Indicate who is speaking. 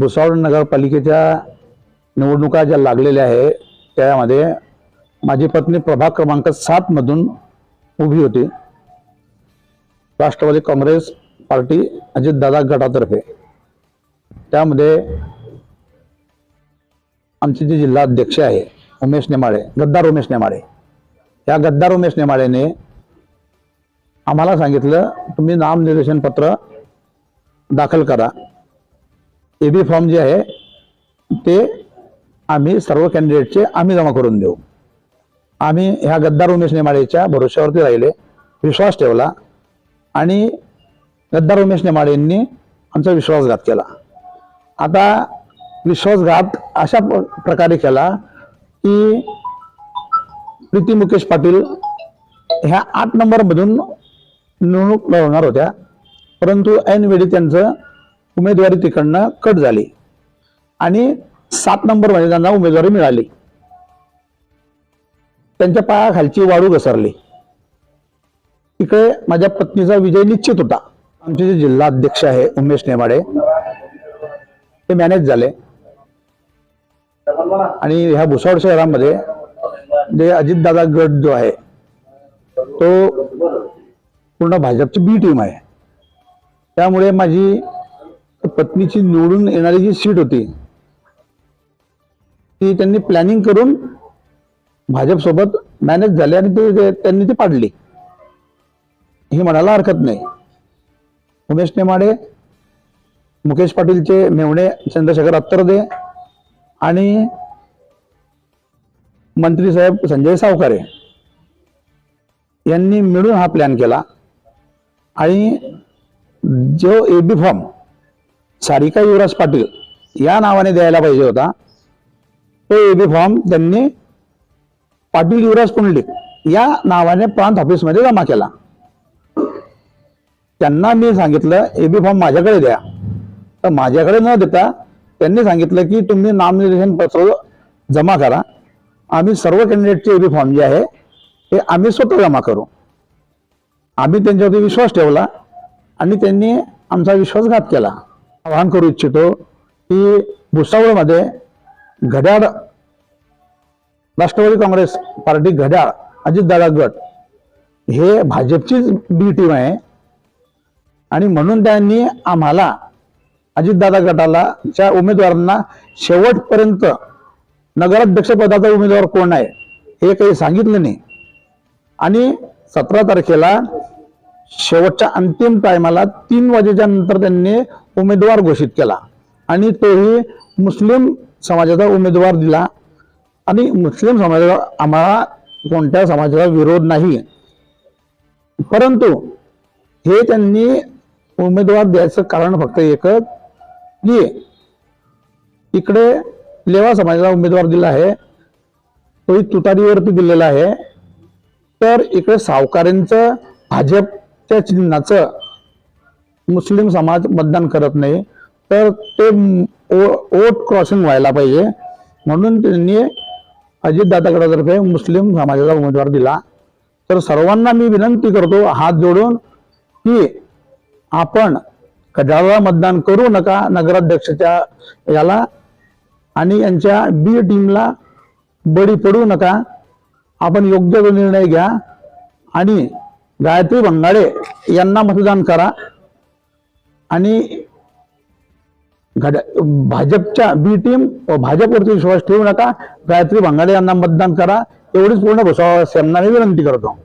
Speaker 1: भुसावळ नगरपालिकेच्या निवडणुका ज्या लागलेल्या आहे त्यामध्ये माझी पत्नी प्रभाग क्रमांक सात मधून उभी होती. राष्ट्रवादी काँग्रेस पार्टी अजितदादा गटातर्फे. त्यामध्ये आमचे जे जिल्हा अध्यक्ष आहे उमेश नेमाळे गद्दार उमेश नेमाळे या गद्दार उमेश नेमाळेने आम्हाला सांगितलं तुम्ही नामनिर्देशन पत्र दाखल करा. ए बी फॉर्म जे आहे ते आम्ही सर्व कॅन्डिडेटचे आम्ही जमा करून देऊ. आम्ही ह्या गद्दार उमेश नेमाळेच्या भरोश्यावरती राहिले विश्वास ठेवला आणि गद्दार उमेश नेमाळेंनी आमचा विश्वासघात केला. आता विश्वासघात अशा प्रकारे केला की प्रीती मुकेश पाटील ह्या आठ नंबरमधून निवडणूक लढवणार होत्या. परंतु ऐनवेळी त्यांचं उमेदवारी तिकडनं कट झाली. आणि सात नंबरमध्ये त्यांना उमेदवारी मिळाली. त्यांच्या पायाखालची वाळू घसरली. इकडे माझ्या पत्नीचा विजय निश्चित होता. आमचे जे जिल्हा अध्यक्ष आहे उमेश नेमाडे ते मॅनेज झाले. आणि ह्या भुसावळ शहरामध्ये जे अजितदादा गट जो आहे तो पूर्ण भाजपची बी टीम आहे. त्यामुळे माझी पत्नीची निवडून येणारी जी सीट होती ती त्यांनी प्लॅनिंग करून भाजपसोबत मॅनेज झाले आणि ते त्यांनी ती पाडली. हे म्हणायला हरकत नाही. उमेश नेमाडे मुकेश पाटीलचे मेवणे चंद्रशेखर अत्तरदे आणि मंत्री साहेब संजय सावकारे यांनी मिळून हा प्लॅन केला. आणि जो A B form Sarika Yuvraj Patil या नावाने द्यायला पाहिजे होता. तो ए बी फॉर्म त्यांनी पाटील युवराज पुंडलिक या नावाने प्रांत ऑफिसमध्ये जमा केला. त्यांना मी सांगितलं ए बी फॉर्म माझ्याकडे द्या. तर माझ्याकडे न देता त्यांनी सांगितलं की तुम्ही नामनिर्देशन पत्र जमा करा. आम्ही सर्व कॅन्डिडेटचे ए बी फॉर्म जे आहे ते आम्ही स्वतः जमा करू. आम्ही त्यांच्यावरती विश्वास ठेवला आणि त्यांनी आमचा विश्वासघात केला. आवाहन करू इच्छितो की भुसावळमध्ये घड्याळ राष्ट्रवादी काँग्रेस पार्टी घड्याळ अजितदादा गट हे भाजपचीच बी टीम आहे. आणि म्हणून त्यांनी आम्हाला अजितदादा गटाला च्या उमेदवारांना शेवटपर्यंत नगराध्यक्षपदाचा उमेदवार कोण आहे हे काही सांगितलं नाही. आणि सतरा तारखेला शेवटच्या अंतिम टायमाला तीन वाजेच्या नंतर त्यांनी उमेदवार घोषित केला. आणि तोही मुस्लिम समाजाचा उमेदवार दिला. आणि मुस्लिम समाजाला आम्हाला कोणत्या समाजाचा विरोध नाही. परंतु हे त्यांनी उमेदवार द्यायचं कारण फक्त एकच की इकडे लेवा समाजाचा उमेदवार दिला आहे. तोही तुतारीवरती दिलेला आहे. तर इकडे सावकारांचं त्या चिन्हाचं मुस्लिम समाज मतदान करत नाही तर ते वोट क्रॉसिंग व्हायला पाहिजे. म्हणून त्यांनी अजितदादा मुस्लिम समाजाचा उमेदवार दिला. तर सर्वांना मी विनंती करतो हात जोडून की आपण कडाळा मतदान करू नका नगराध्यक्षाच्या याला आणि यांच्या बी टीमला बळी पडू नका. आपण योग्य तो निर्णय घ्या आणि गायत्री भंगाडे यांना मतदान करा. आणि घड भाजपच्या बी टीम व भाजपवरती विश्वास ठेवू नका. गायत्री भंगाडे यांना मतदान करा. एवढीच पूर्ण भुसावळ यांना मी विनंती करतो.